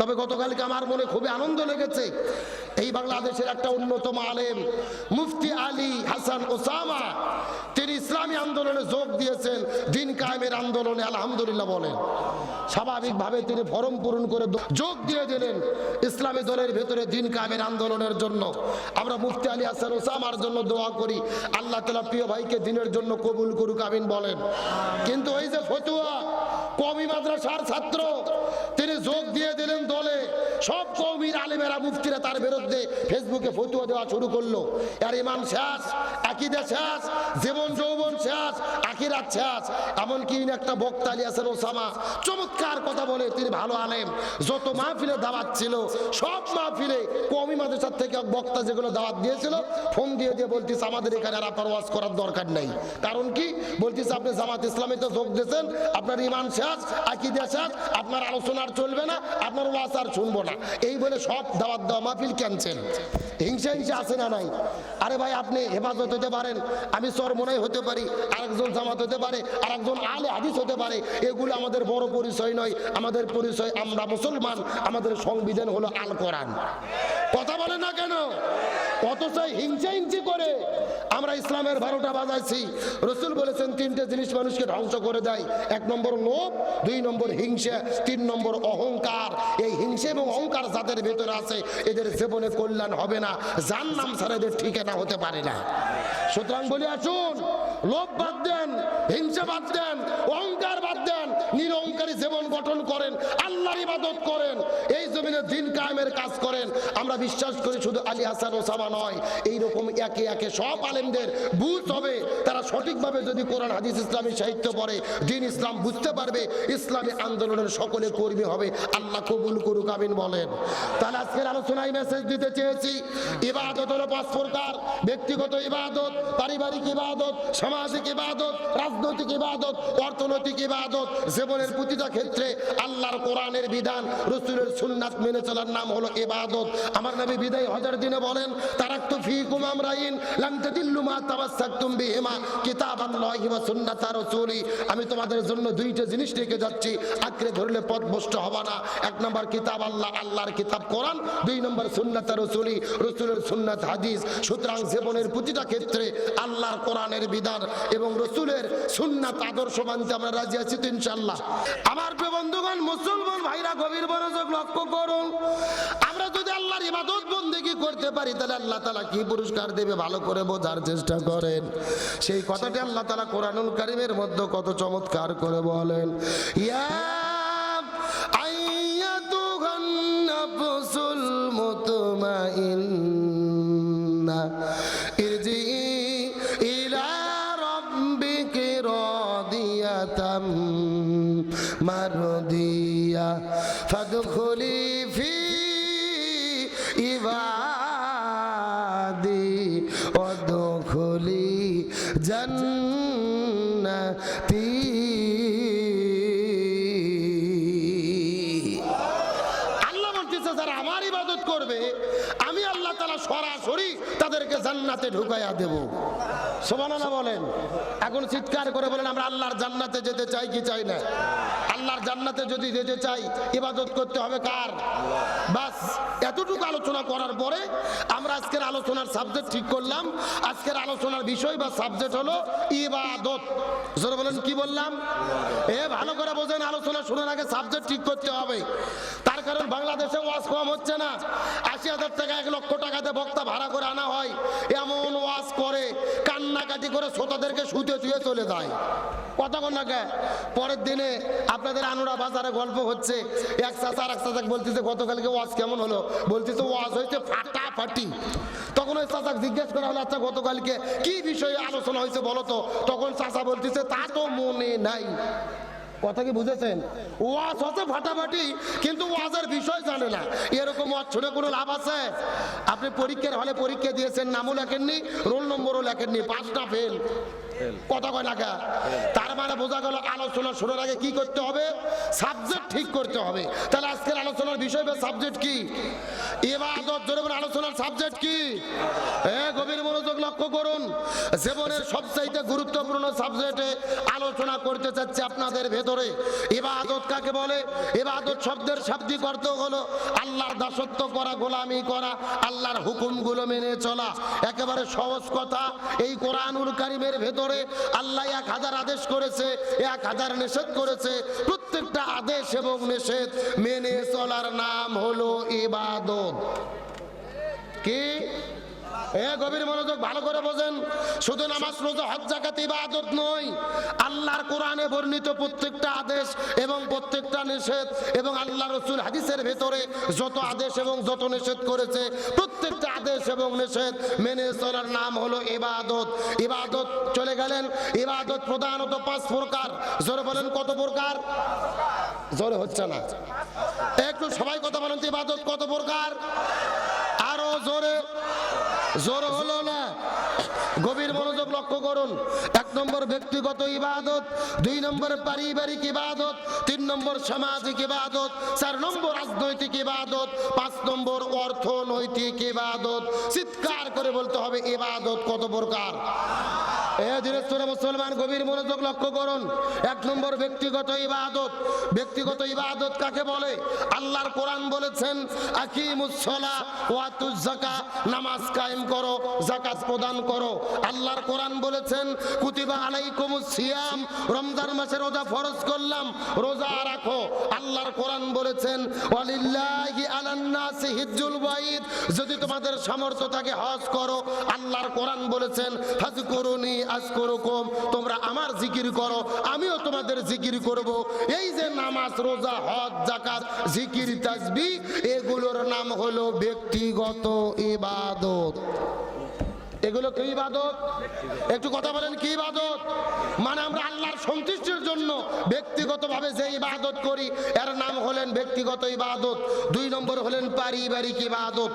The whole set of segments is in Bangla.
তবে গতকালকে আমার মনে খুবই আনন্দ লেগেছে। এই বাংলাদেশের একটা অন্যতম আলেম, মুফতি আলী হাসান ওসামা, তিনি ইসলামী আন্দোলনে যোগ দিয়েছেন, দিন কায়েমের আন্দোলনে আলহামদুলিল্লাহ বলেন। স্বাভাবিকভাবে তিনি ফরম পূরণ করে যোগ দিয়ে দিলেন ইসলামী দলের ভেতরে দিন কায়েমের আন্দোলনের জন্য। আমরা মুফতি আলী হাসান ওসামার জন্য দোয়া করি, আল্লাহ তালা প্রিয় ভাইকে দিনের জন্য কবুল করুক, আমিন বলেন। কিন্তু ওই যে ফতুয়া কমি মাদ্রাসার ছাত্র তিনি যোগ দিয়ে দিলেন দলে। সব কৌমির আলিমেরা, মুফতিরা তার বিরুদ্ধে ফেসবুকে ফতুয়া দেওয়া শুরু করল। আর ইমান শেষ, আকিদা শেষ, জীবন যৌবন শেষ আকিরাত শেষ। এমনকি একটা বক্তা আলী আছেন ওসামা চমৎকার কথা বলে, তিনি ভালো আলেম। যত মাহফিলে দাওয়াত ছিল, সব মাহফিলে কমি মাদ্রাসার থেকে বক্তা যেগুলো দাওয়াত দিয়েছিল, ফোন দিয়ে দিয়ে বলতিস আমাদের এখানে আর আপনার ওয়াজ করার দরকার নেই। কারণ কি? বলতিস আপনি জামাত ইসলামে তো যোগ দিয়েছেন, আপনার ইমান শেষ, আকিদা শেষ, আপনার আলোচনা আর চলবে না আপনার ওয়াস আর শুনব না। এই বলে সব দাওয়াত দেওয়া মাহফিল ক্যান্সেল হিংসা হিংসা আছে না নাই? আরে ভাই, আপনি হেফাজত হতে পারেন, আমি সরমনাই হতে পারি, আরেকজন জামাত হতে পারে, আরেকজন আলে হাদিস হতে পারে। এগুলো আমাদের বড় পরিচয় নয়, আমাদের পরিচয় আমরা মুসলমান, আমাদের সংবিধান হলো আল কোরআন। কথা বলে না কেন? অথচ হিংসা হিংসি করে আমরা ইসলামের বারোটা বাজাইছি। রসুল বলেছেন, তিনটে জিনিস মানুষকে ধ্বংস করে দেয়। এক নম্বর লোভ, দুই নম্বর হিংসা, তিন নম্বর অহংকার। এই হিংসা এবং অহংকার যাদের ভেতরে আছে, এদের জীবনে কল্যাণ হবে না। যার নাম সারাদের ঠিকানা হতে পারে না। সুতরাং বলি আসুন লোভ বাদ দেন, হিংসা বাদ দেন, অহংকার বাদ দেন, নিরহংকারী জীবন গঠন করেন, আল্লাহর ইবাদত করেন, এই জমিনে দিন কায়েমের কাজ করেন। আমরা বিশ্বাস করি শুধু আলী হাসান ওসামা নয়, এইরকম একে একে সব আলেমদের বুঝ হবে। তারা সঠিকভাবে যদি কোরআন, হাদিস, ইসলামী সাহিত্য পড়ে, দিন ইসলাম বুঝতে পারবে, ইসলামী আন্দোলনের সকলে কর্মী হবে। আল্লাহ কবুল করুক, আমিন বলেন। তাহলে আজকের আলোচনায় মেসেজ দিতে চেয়েছি ইবাদত হলো পাঁচ প্রকার ব্যক্তিগত ইবাদত, পারিবারিক ইবাদত সামাজিক ইবাদত, রাজনৈতিক ইবাদত, অর্থনৈতিক ইবাদত, জীবনের প্রতিটা ক্ষেত্রে আল্লাহর কোরআনের বিধান, রসুলের সুন্নাত মেনে চলার নাম হলো ইবাদত। আমার নবী বিদায় হজার দিনে বলেন, তারাক্তু ফিকুম রাইন লাম তাদিল্লু মা তামাসসাকতুম বিহিমা কিতাবাল্লাহি ওয়া সুন্নাতা রাসূলি। আমি তোমাদের জন্য দুইটা জিনিস রেখে যাচ্ছি, আঁকড়ে ধরলে পথ ভ্রষ্ট হবে না। এক নম্বর কিতাব আল্লাহ, আল্লাহর কিতাব কোরআন, দুই নম্বর সুন্নাতা রাসূলি, রসুলের সুন্নাত হাদিস। সুতরাং জীবনের প্রতিটা ক্ষেত্রে আল্লাহর কোরআনের বিধান এবং রসুলের সুন্নাত আদর্শ মানতে আমরা রাজি আছি তো ইনশাল্লাহ আমার বন্ধুগণ, মুসলমান ভাইরা, গভীর মনোযোগ লক্ষ্য করুন। আমরা যদি আল্লাহর ইবাদত বন্দেগী করতে পারি, তাহলে আল্লাহ তালা কি পুরস্কার দেবে ভালো করে বোঝার চেষ্টা করেন। সেই কথাটি আল্লাহ তালা কোরআনুল কারিমের মধ্যে কত চমৎকার করে বলেন, ইয়া আইয়াতুহান নাফসুল মুতমাইন্না মারদিয়া ফাদখুলি ফি ইবাদি ওয়াদখুলি জান্নাতি। আল্লাহ বলতেছে, যারা আমার ইবাদত করবে, আমি আল্লাহ তালা সরাসরি তাদেরকে জান্নাতে ঢুকাইয়া দেব। সোমানা বলেন। এখন চিৎকার করে বলেন, আমরা আল্লাহর জান্নাতে যেতে চাই কি চাই না? আল্লাহর জান্নাতে যদি যেতে চাই, ইবাদত করতে হবে কার? বাস, এতটুকু আলোচনা করার পরে আমরা আজকের আলোচনার সাবজেক্ট ঠিক করলাম। আজকের আলোচনার বিষয় বা সাবজেক্ট হলো ইবাদত। জোরে বলেন, কি বললাম? এ, ভালো করে বোঝেন, আলোচনা শোনার আগে সাবজেক্ট ঠিক করতে হবে। তার কারণ বাংলাদেশে ওয়াজ কম হচ্ছে না। আশি হাজার টাকা, এক লক্ষ টাকাতে বক্তা ভাড়া করে আনা হয়। এমন ওয়াজ করে, কান্নাকাটি করে শ্রোতাদেরকে শুতে শুয়ে চলে যায়। কথা কন না? পরের দিনে আপনাদের আনুরা বাজারে গল্প হচ্ছে। এক চাচা আর এক চাচা বলতেছে, গতকালকে ওয়াজ কেমন হলো? বলতেছে, ওয়াজ হয়েছে ফাটাফাটি। তখন ওই চাচা জিজ্ঞেস করা হলো আচ্ছা গতকালকে কি বিষয়ে আলোচনা হয়েছে বলো তো? তখন চাচা বলতেছে, তা তো মনে নাই। কথা কি বুঝেছেন? ওয়াজ হচ্ছে ফাটাফাটি, কিন্তু ওয়াজের বিষয় জানে না। এরকম ওয়াজ শুনে কোনো লাভ আছে? আপনি পরীক্ষার হলে পরীক্ষা দিয়েছেন, নামও লেখেননি, রোল নম্বরও লেখেননি, পাঁচটা ফেল কথা কয় না কে? তার মানে বোঝা গেল আলোচনা শোনার আগে কি করতে হবে? সাবজেক্ট ঠিক করতে হবে। তাহলে আজকের আলোচনার বিষয় বা সাবজেক্ট কি? এবাদত জোরে আলোচনার সাবজেক্ট কি? এ গভীর মনোযোগ লক্ষ্য করুন। জীবনের সবচাইতে গুরুত্বপূর্ণ সাবজেক্টে আলোচনা করতে চাচ্ছি আপনাদের ভেতরে। ইবাদত কাকে বলে? ইবাদত শব্দের শাব্দিক অর্থ হলো আল্লাহর দাসত্ব করা গোলামি করা আল্লাহর হুকুমগুলো মেনে চলা। একেবারে সহজ কথা। এই কোরআনুল কারিমের ভেতরে আল্লাহ এক হাজার আদেশ করেছে, এক হাজার নিষেধ করেছে, প্রত্যেকটা আদেশ এবং নিষেধ মেনে চলার নাম হলো ইবাদত। কি? এ গভীর মনোযোগ ভালো করে বোঝেন, শুধু নামাজ, রোজা, হজ ইবাদত নয়, আল্লাহর কোরআনে বর্ণিত প্রত্যেকটা আদেশ এবং প্রত্যেকটা নিষেধ এবং আল্লাহ রসুল হাদিসের ভেতরে যত আদেশ এবং যত নিষেধ করেছে, প্রত্যেকটা আদেশ এবং নিষেধ মেনে নাম হলো ইবাদত। ইবাদত চলে গেলেন, ইবাদত প্রধানত পাঁচ প্রকার। জোরে বলেন, কত প্রকার? জোরে হচ্ছে না। একটু সবাই কথা বলেন ইবাদত কত প্রকার? আরও জোরে। জোর হলো না। গভীর মনোযোগ লক্ষ্য করুন। এক নম্বর ব্যক্তিগত ইবাদত, দুই নম্বর পারিবারিক ইবাদত, তিন নম্বর সামাজিক ইবাদত, চার নম্বর রাজনৈতিক ইবাদত, পাঁচ নম্বর অর্থনৈতিক ইবাদত। চিৎকার করে বলতে হবে, ইবাদত কত প্রকার? দিনাজপুরে মুসলমান গভীর মনোযোগ লক্ষ্য করুন। এক নম্বর ব্যক্তিগত ইবাদত। ব্যক্তিগত ইবাদত কাকে বলে? আল্লাহর কোরআন বলেছেন আকিমুসসালা ওয়াতুজ যাকা নামাজ কায়েম করো, যাকাত প্রদান করো। আল্লাহর কোরআন বলেছেন, কুতিবা আলাইকুমুস সিয়াম। রমজান মাসে রোজা ফরজ করলাম, রোজা রাখো। আল্লাহর কোরআন বলেছেন, ওয়ালিল্লাহি আলান নাসি হিজ্জুল বাইত যদি তোমাদের সামর্থ্য থাকে হজ করো। আল্লাহর কোরআন বলেছেন হজ করুনি আজ করুকম, তোমরা আমার জিকির করো, আমিও তোমাদের জিকির করব। এই যে নামাজ, রোজা, হজ জাকাত জিকির তাজবি এগুলোর নাম হলো ব্যক্তিগত ইবাদত। এগুলো কি ইবাদত? একটু কথা বলেন, কি ইবাদত? মানে আমরা আল্লাহর সন্তুষ্টির জন্য ব্যক্তিগতভাবে যে ইবাদত করি, এর নাম হলেন ব্যক্তিগত ইবাদত, দুই নম্বর হলেন পারিবারিক ইবাদত।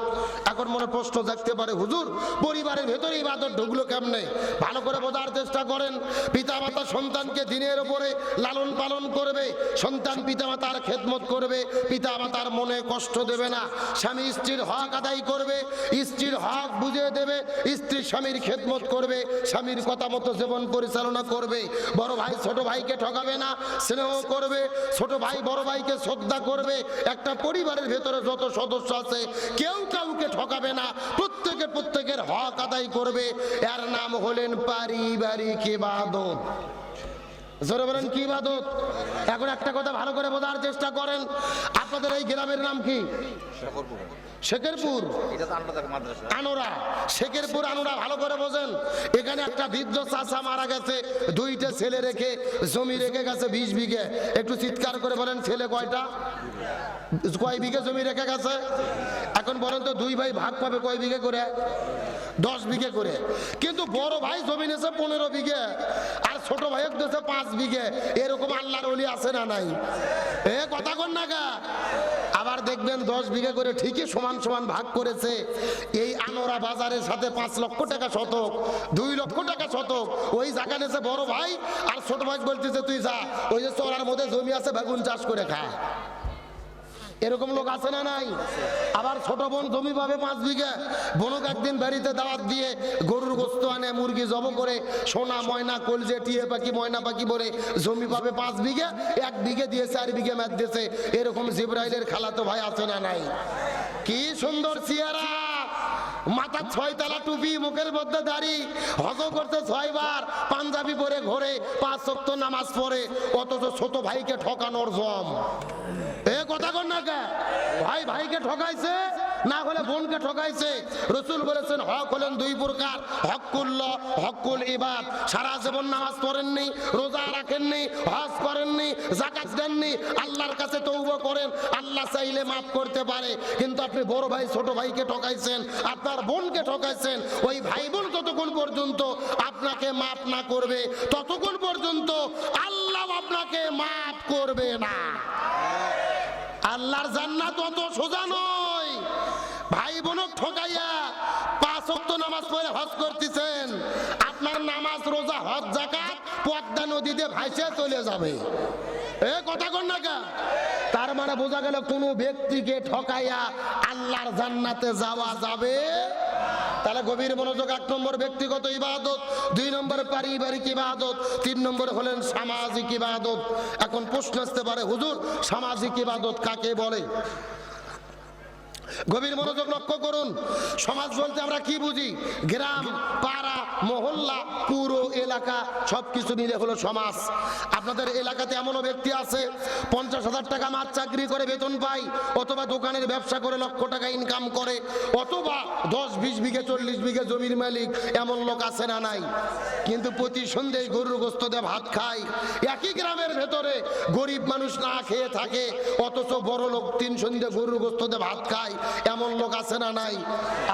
এখন মনে প্রশ্ন জাগতে পারে, হুজুর, পরিবারের ভেতরে ইবাদত ঢুকলো কেমনে? ভালো করে বোঝার চেষ্টা করেন পিতা মাতা সন্তানকে দিনের উপরে লালন পালন করবে, সন্তান পিতা মাতার খেদমত করবে পিতা মাতার মনে কষ্ট দেবে না, স্বামী স্ত্রীর হক আদায় করবে, স্ত্রীর হক বুঝিয়ে দেবে, স্ত্রী স্বামীর খেদমত করবে, স্বামীর কথা মতো জীবন পরিচালনা করবে, বড় ভাই ছোট ভাইকে ঠকাবে না, স্নেহ করবে, ছোট ভাই বড় ভাইকে শ্রদ্ধা করবে, একটা পরিবারের ভেতরে যত সদস্য আছে, কেউ কাউকে ঠকাবে না, প্রত্যেকে প্রত্যেকের হক আদায় করবে। এর নাম হলেন পারিবারিক ইবাদত। জোরে বলেন, কি ইবাদত? এখন একটা কথা ভালো করে বোঝার চেষ্টা করেন। আপনাদের এই গ্রামের নাম কি? শেখেরপুর। আনোরা শেখেরপুর আনোরা ভালো করে বোঝেন। এখানে একটা বৃদ্ধ চাষা মারা গেছে দুইটা ছেলে রেখে জমি রেখে গেছে বিশ বিঘে। একটু চিৎকার করে বলেন ছেলে কয়টা? কয় বিঘে জমি রেখে গেছে? এখন বলেন তো দুই ভাই ভাগ পাবে কয় বিঘে করে? দশ বিঘে করে। কিন্তু বড় ভাই জমি নেছে পনেরো বিঘে আর ছোট ভাই দিয়েছে পাঁচ বিঘে। এরকম আল্লাহর অলি আছে না নাই? এ কথা কন না গা আবার দেখবেন দশ বিঘে করে ঠিকই সমান সমান ভাগ করেছে। এই আনোরা বাজারের সাথে পাঁচ লক্ষ টাকা শতক, দুই লক্ষ টাকা শতক। ওই জায়গা নেছে বড় ভাই আর ছোট ভাই বলতেছে, তুই যা, ওই যে চড়ার মধ্যে জমি আছে, বেগুন চাষ করে খা। এরকম লোক আছে না নাই? আবার ছোট বোন জমি পাবে পাঁচ বিঘা। বোনক একদিন বাড়িতে দাওয়াত দিয়ে গরুর গোস্ত আনে, মুরগি জব করে, সোনা, ময়না, কলজে, টিয়ে পাখি, ময়না পাখি বলে জমি পাবে পাঁচ বিঘা, এক বিঘে দিয়ে চার বিঘে ম্যাচ দিয়েছে। এরকম জিব্রাইলের খালাতো ভাই আছে না নাই? কি সুন্দর চেহারা! মাথা ছয় তালা টুপি, মুখের মধ্যে দাড়ি হজ করতে ছয়বার পাঞ্জাবি পরে ঘোরে, পাঁচ সপ্ত নামাজ পড়ে, অথচ ছোট ভাইকে ঠকানোর জম। ঠকাইছে, না বোনকে ঠকাইছে। রসুল বলেছেন, হক হলেন দুই প্রকার হকুল নামাজ পড়েননি, রোজা রাখেননি, হজ করেননি আল্লাহর কাছে করেন, আল্লাহ মাফ করতে পারে। কিন্তু আপনি বড় ভাই, ছোট ভাইকে ঠকাইছেন, আপনার বোনকে ঠকাইছেন, ওই ভাই বোন ততক্ষণ পর্যন্ত আপনাকে মাফ না করবে। ততক্ষণ পর্যন্ত আল্লাহ আপনাকে মাফ করবে না। আল্লাহর জান্নাত অত সোজা নয়। ভাই বোনক ঠকাইয়া পাঁচ ওয়াক্ত নামাজ পড়ে হজ করতেছেন। আপনার নামাজ, রোজা, হজ জাকাত পদ্মা নদীতে ভাইসে চলে যাবে। এ, কথা কন না? তার মানে বোঝা গেল কোনো ব্যক্তিকে ঠকাইয়া আল্লাহর জান্নাতে যাওয়া যাবে তাহলে গভীর মনোযোগ এক নম্বর ব্যক্তিগত ইবাদত, দুই নম্বর পারিবারিক ইবাদত, তিন নম্বর হলেন সামাজিক ইবাদত। এখন প্রশ্ন আসতে পারে, হুজুর, সামাজিক ইবাদত কাকে বলে? গভীর মনোযোগ লক্ষ্য করুন। সমাজ বলতে আমরা কি বুঝি? গ্রাম, পাড়া, মহল্লা, পুরো এলাকা, সবকিছু মিলে হলো সমাজ। আপনাদের এলাকাতে এমনও ব্যক্তি আছে, পঞ্চাশ হাজার টাকা মাছ চাকরি করে বেতন পায়, অথবা দোকানের ব্যবসা করে লক্ষ টাকা ইনকাম করে, অথবা দশ, বিশ বিঘে, চল্লিশ বিঘে জমির মালিক, এমন লোক আছে না নাই? কিন্তু প্রতি সন্ধ্যায় গরুর গোস্ত দিয়ে ভাত খায়। একই গ্রামের ভেতরে গরিব মানুষ না খেয়ে থাকে, অথচ বড় লোক তিন সন্ধ্যে গরুর গোস্ত দিয়ে ভাত খায় এমন লোক আছে না নাই?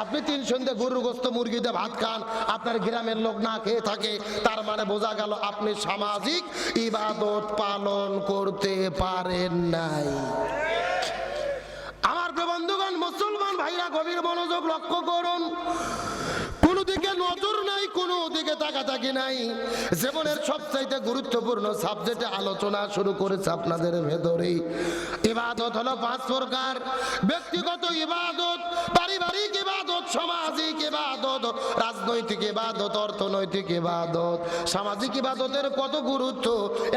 আপনি তিন সন্ধ্যে গরুগ্রস্ত মুরগি দিয়ে ভাত খান, আপনার গ্রামের লোক না খেয়ে থাকে, তার মানে বোঝা গেল আপনি সামাজিক ইবাদত পালন করতে পারেন নাই। আমার বন্ধুগণ, মুসলমান ভাইরা গভীর মনোযোগ লক্ষ্য করুন। নজর নাই, কোনো দিকে তাকাতাকি নাই। জীবনের সবচাইতে গুরুত্বপূর্ণ সাবজেক্টে আলোচনা শুরু করেছে আপনাদের ভেতরে ইবাদত হলো পাঁচ প্রকার। ব্যক্তিগত ইবাদত, পারিবারিক ইবাদত, সামাজিক ইবাদত, রাজনৈতিক ইবাদত, অর্থনৈতিক ইবাদত। সামাজিক ইবাদতের কত গুরুত্ব?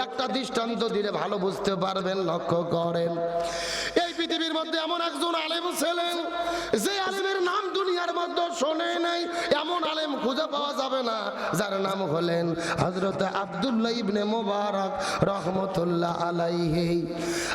একটা দৃষ্টান্ত দিলে ভালো বুঝতে পারবেন, লক্ষ্য করেন। এই পৃথিবীর মধ্যে এমন একজন আলেম ছিলেন যে আলেমের নাম দুনিয়ার মধ্যে শোনে নাই, এমন আলেম খুঁজে পাওয়া যাবে না, যার নাম হলেন হজরত আব্দুল্লাহ ইবনে মোবারক রহমতুল্লাহ আলাইহে।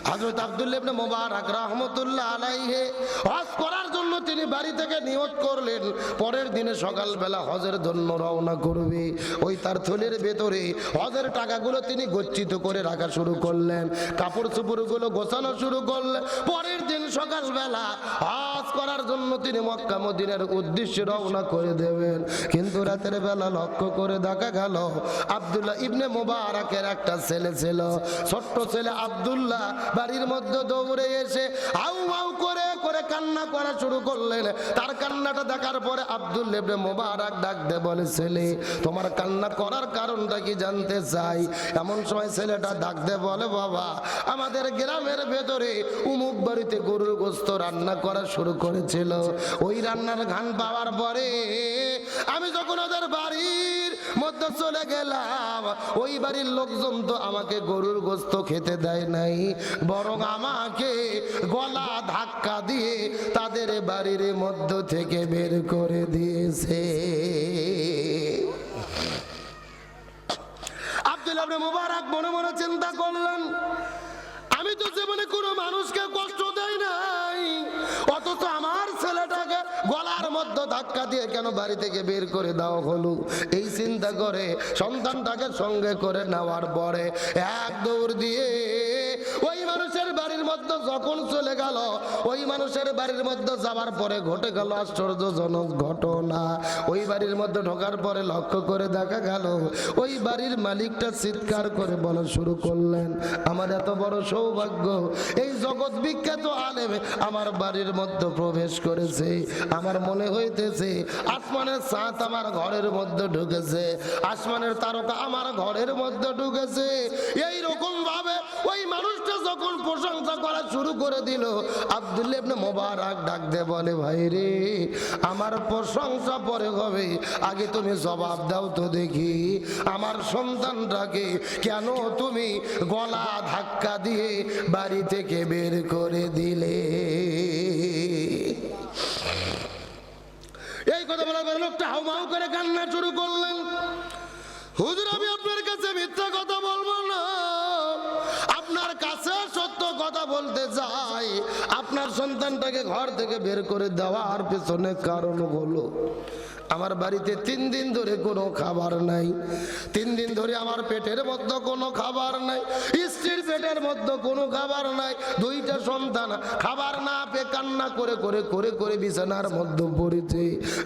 হজরত আব্দুল্লাহ ইবনে মোবারক রহমতুল্লাহ আলাইহে। হজ করার জন্য তিনি বাড়ি থেকে নিয়ত করলেন, পরের দিনে সকালবেলা হজের জন্য রওনা করবে। ওই তার থলের ভেতরে হজের টাকাগুলো তিনি গচ্ছিত করে রাখা শুরু করলেন কাপড় চুপড়গুলো গোছানো শুরু করলেন পরের দিন সকালবেলা হজ করার জন্য তিনি মক্কা মদিনের উদ্দেশ্যে রওনা করে দেবেন। কিন্তু রাতের বেলা লক্ষ্য করে দেখা গেল, আব্দুল্লাহ ইবনে মোবারকের একটা ছেলে ছিল। ছোট্ট ছেলে আব্দুল্লাহ বাড়ির মধ্যে দৌড়ে এসে আউ আউ করে করে কান্না করা শুরু করলেন। তার কান্নাটা দেখার পরে আব্দুল ইবনে মোবারক ডাক দে বলে, ছেলে, তোমার কান্না করার কারণটা কি জানতে চাই? এমন সময় ছেলেটা ডাক দে বলে, বাবা, আমাদের গ্রামের ভেতরে উমুক বাড়িতে গরুর গোস্ত রান্না করা শুরু করেছিল। ওই রান্নার ঘান পাওয়ার পরে আমি যখন ওদের বাড়ির মধ্যে চলে গেলাম, ওই বাড়ির লোকজন তো আমাকে গরুর গোস্ত খেতে দেয় নাই, বরং আমাকে গলা ধাক্কা দিয়ে তাদের বাড়ির মধ্য থেকে বের করে দিয়েছে। আব্দুল আবনে মুবারক মনে মনে চিন্তা করলেন আমি তো জীবনে কোনো মানুষকে কষ্ট দেই নাই। অথচ আমার ছেলেটাকে গলার মধ্যে ধাক্কা দিয়ে কেন বাড়ি থেকে বের করে দাও হলো? এই চিন্তা করে সন্তানটাকে সঙ্গে করে নেওয়ার পরে এক দৌড় দিয়ে ওই মানুষের মধ্যে যখন চলে গেল, ওই মানুষের বাড়ির মধ্যে যাওয়ার পরে ঘটে গেল আশ্চর্যজনক ঘটনা। ওই বাড়ির মধ্যে ঢোকার পরে লক্ষ্য করে দেখা গেল, ওই বাড়ির মালিকটা চিৎকার করে বলা শুরু করলেন, আমার এত বড় সৌভাগ্য, এই জগৎ বিখ্যাত আলেম আমার বাড়ির মধ্যে প্রবেশ করেছে। আমার মনে হইতেছে আসমানের সাঁত আমার ঘরের মধ্যে ঢুকেছে, আসমানের তারকা আমার ঘরের মধ্যে ঢুকেছে। এই রকম ভাবে ওই মানুষটা যখন প্রশংসা করা শুরু করে দিল। আব্দুল ইবনে মোবারক ডাক দে বলে, ভাই রে, আমার প্রশংসা পরে হবে। আগে তুমি জবাব দাও তো দেখি, আমার সন্তানটাকে কেন তুমি গলা ধাক্কা দিয়ে বাড়ি থেকে বের করে দিলে? এই কথা বলার পরে লোকটা হাউমাউ করে কান্না শুরু করলেন। হুজুর, আমি আপনার কাছে মিথ্যা কথা বলব না। আপনার কাছে কথা বলতে চাই। আপনার সন্তানটাকে ঘর থেকে বের করে দেওয়ার পেছনে কারণ হলো আমার বাড়িতে তিন দিন ধরে কোনো খাবার নাই। তিন দিন ধরে আমার পেটের মধ্যে কোনো খাবার নাই, স্ত্রীর পেটের মধ্যে কোনো খাবার নাই, দুইটা সন্তান খাবার না পেয়ে কান্না করে করে করে করে বিছানার মধ্যে পড়েছে।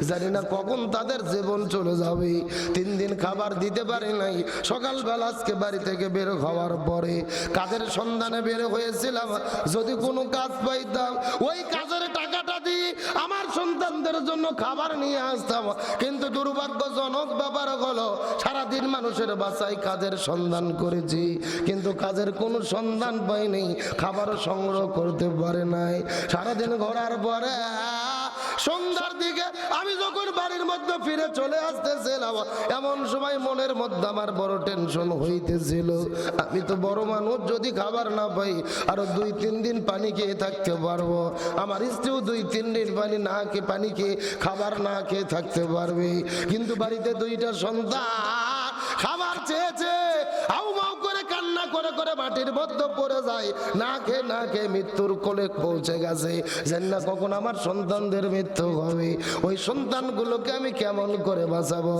জানি না কখন তাদের জীবন চলে যাবে। তিন দিন খাবার দিতে পারে নাই। সকালবেলা আজকে বাড়ি থেকে বের হওয়ার পরে কাজের সন্ধানে বের হয়েছিলাম। যদি কোনো কাজ পাইতাম, ওই কাজের টাকাটা দিয়ে আমার সন্তানদের জন্য খাবার নিয়ে আসতাম কিন্তু দুর্ভাগ্যজনক ব্যাপার হলো, সারাদিন মানুষের বাসায় কাজের সন্ধান করেছি, কিন্তু কাজের কোনো সন্ধান পাইনি, খাবার সংগ্রহ করতে পারে নাই। সারাদিন ঘোরার পরে সন্ধ্যার দিকে আমি যখন বাড়ির মধ্যে ফিরে চলে আসতেছিলাম, এমন সময় মনের মধ্যে আমার বড় টেনশন হইতেছিল। আমি তো বড় মানুষ, যদি খাবার না পাই, আরও দুই, তিন দিন পানি খেয়ে থাকতে পারব। আমার স্ত্রীও দুই, তিন দিন পানি না খেয়ে, পানি খেয়ে, খাবার না খেয়ে থাকতে পারবে। কিন্তু বাড়িতে দুইটা সন্তান, খাবার চেয়েছে করে মাটির মধ্যে পড়ে যায়। না খেয়ে না খেয়ে মৃত্যুর কোলে পৌঁছে গেছে। যেন না কখন আমার সন্তানদের মৃত্যু হবে। ওই সন্তানগুলোকে আমি কেমন করে বাঁচাবো?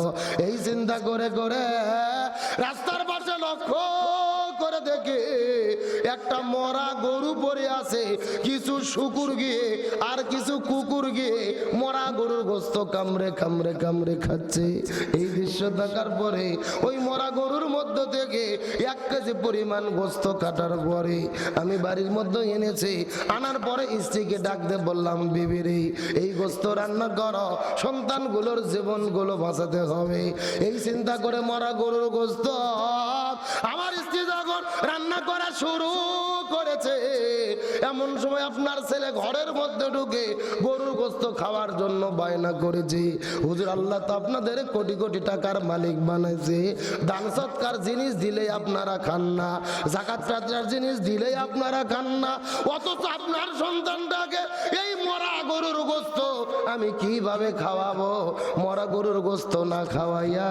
এই চিন্তা করে করে রাস্তার পাশে লক্ষ্য। করে দেখে একটা মরা গরু পড়ে আছে। কিছু শুকুর গিয়ে আর কিছু কুকুর গিয়ে মরা গরুর গোস্ত কামড়ে কামড়ে কামড়ে খাচ্ছে। এই দৃশ্য দেখার পরে ওই মরা গরুর মধ্য থেকে এক কেজি পরিমাণ গোস্ত কাটার পরে আমি বাড়ির মধ্যে এনেছি। আনার পরে স্ত্রীকে ডাকতে বললাম বিবিরে এই গোস্ত রান্না করো, সন্তানগুলোর জীবনগুলো বাঁচাতে হবে। এই চিন্তা করে মরা গরুর গোস্ত আমার স্ত্রী যখন রান্না করা শুরু করেছে। এমন সময় আপনার ছেলে ঘরের মধ্যে ঢুকে গরুর গোস্ত খাওয়ার জন্য বায়না করেছে। হুজুর, আল্লাহ তো আপনাদের কোটি কোটি টাকার মালিক বানাইছে। দান সৎকার জিনিস দিলে আপনারা খান না জাকাত টাকার জিনিস দিলে আপনারা খান না। অথচ আপনার সন্তানটাকে এই মরা গরুর গোস্ত আমি কীভাবে খাওয়াবো? মরা গরুর গোস্ত না খাওয়াইয়া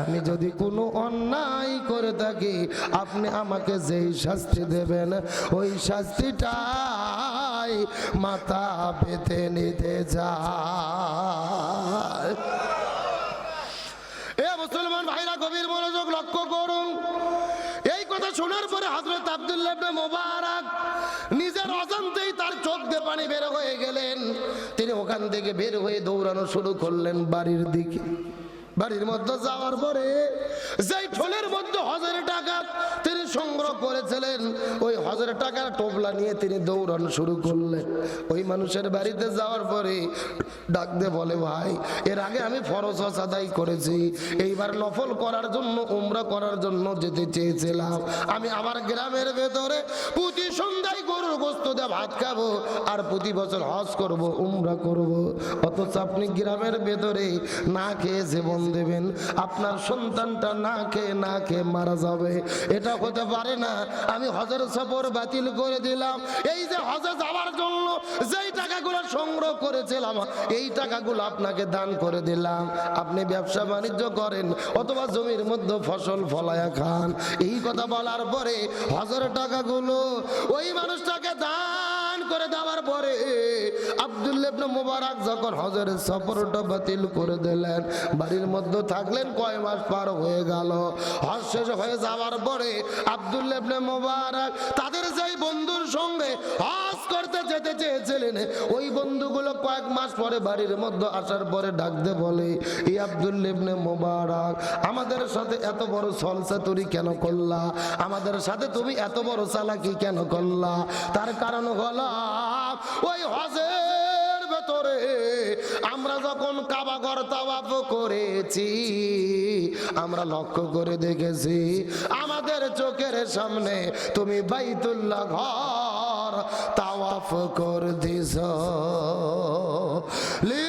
আমি যদি কোনো অন্যায় করে থাকি, আপনি আমাকে যেই শাস্তি দেবেন, ওই শাস্তিটাই মাথা পেতে নিতে যায় এ মুসলমান ভাইরা, গভীর মনোযোগ লক্ষ্য করুন। এই কথা শোনার পরে হজরত আব্দুল্লাহ মোবারক পানি বের হয়ে গেলেন। তিনি ওখান থেকে বের হয়ে দৌড়ানো শুরু করলেন বাড়ির দিকে। বাড়ির মধ্যে যাওয়ার পরে যেই ঠোলের মধ্যে হাজার টাকা তিনি সংগ্রহ করেছিলেন, ওই হাজার টাকার টোপলা নিয়ে তিনি দৌড়ানো শুরু করলেন। ওই মানুষের বাড়িতে যাওয়ার পরে ডাক দিয়ে বলে, ভাই, এর আগে আমি ফরজ আদায় করেছি, এইবার নফল করার জন্য, উমরা করার জন্য যেতে চেয়েছিলাম। আমি আমার গ্রামের ভেতরে প্রতি সন্ধ্যায় গরুর গোস্ত দিয়ে ভাত খাব আর প্রতি বছর হজ করব, উমরা করব। অথচ আপনি গ্রামের ভেতরে না খেয়ে জীবন দেবেন। আপনার সন্তানটা না খেয়ে না খেয়ে মারা যাবে। এটা হতে পারে না। আমি হজের সফর বাতিল করে দিলাম। এই যে হজে যাওয়ার জন্য যেই টাকাগুলো সংগ্রহ করেছিলাম, এই টাকাগুলো আপনাকে দান করে দিলাম। আপনি ব্যবসা বাণিজ্য করেন অথবা জমির মধ্যে ফসল ফলায়া খান। এই কথা বলার পরে হজের টাকাগুলো ওই মানুষটাকে দান করে দেওয়ার পরে আবদুল্লেবনে মুবারক যখন হজের সফরটা বাতিল করে দিলেন, বাড়ির মধ্যে থাকলেন, কয় মাস পার হয়ে গেল। হজ শেষ হয়ে যাওয়ার পরে আবদুল্লেবনে মুবারক তাদের যেই বন্ধুর সঙ্গে হজ করতে যেতে চেয়েছিলেন। ওই বন্ধুগুলো কয়েক মাস পরে বাড়ির মধ্যে আসার পরে ডাকতে বলে, এই আব্দুল ইবনে মোবারক, আমাদের সাথে এত বড় সলসা তুরি কেন করলা? আমাদের সাথে তুমি এত বড় চালাকি কেন করলা? তার কারণ হল, ওই হজের যখন কাবাগর তাওয়াফ করেছি, আমরা লক্ষ্য করে দেখেছি, আমাদের চোখের সামনে তুমি বাইতুল্লাহ ঘর তাওয়াফ কর থাকবে